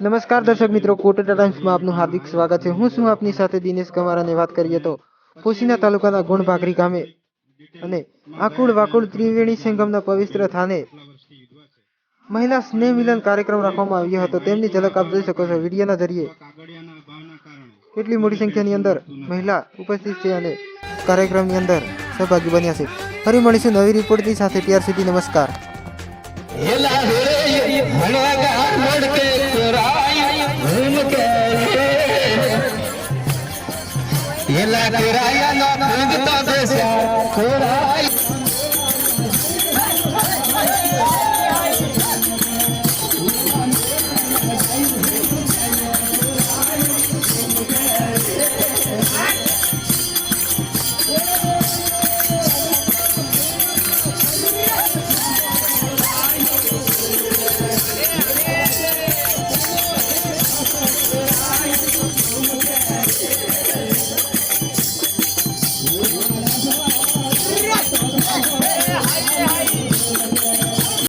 નમસ્કાર દર્શક મિત્રો કોટડા ટાઈમ્સમાં આપનું હાર્દિક સ્વાગત છે. હું શું આપની સાથે દિનેશ કમારાને વાત કરીએ તો પોશીના તાલુકાના ગુણભાગરી ગામે અને આકુળ વાકુળ ત્રિવેણી સંગમના પવિત્ર થાને મહિલા સ્નેહ મિલન કાર્યક્રમ રાખવામાં આવ્યો હતો. તેમની ઝલક આપ જોઈ શકો છો. વિડીયોના જરીએ કેટલી મોટી સંખ્યાની અંદર મહિલા ઉપસ્થિત છે અને કાર્યક્રમની અંદર સહભાગી બન્યા છે. ફરી મળીશું નવી રિપોર્ટની સાથે. ત્યાર સુધી નમસ્કાર. ਲੈ ਕੇ ਰਾਇਆ ਨਾ। ਰੰਗ ਤਾਂ ਦੇ ਸਿਆ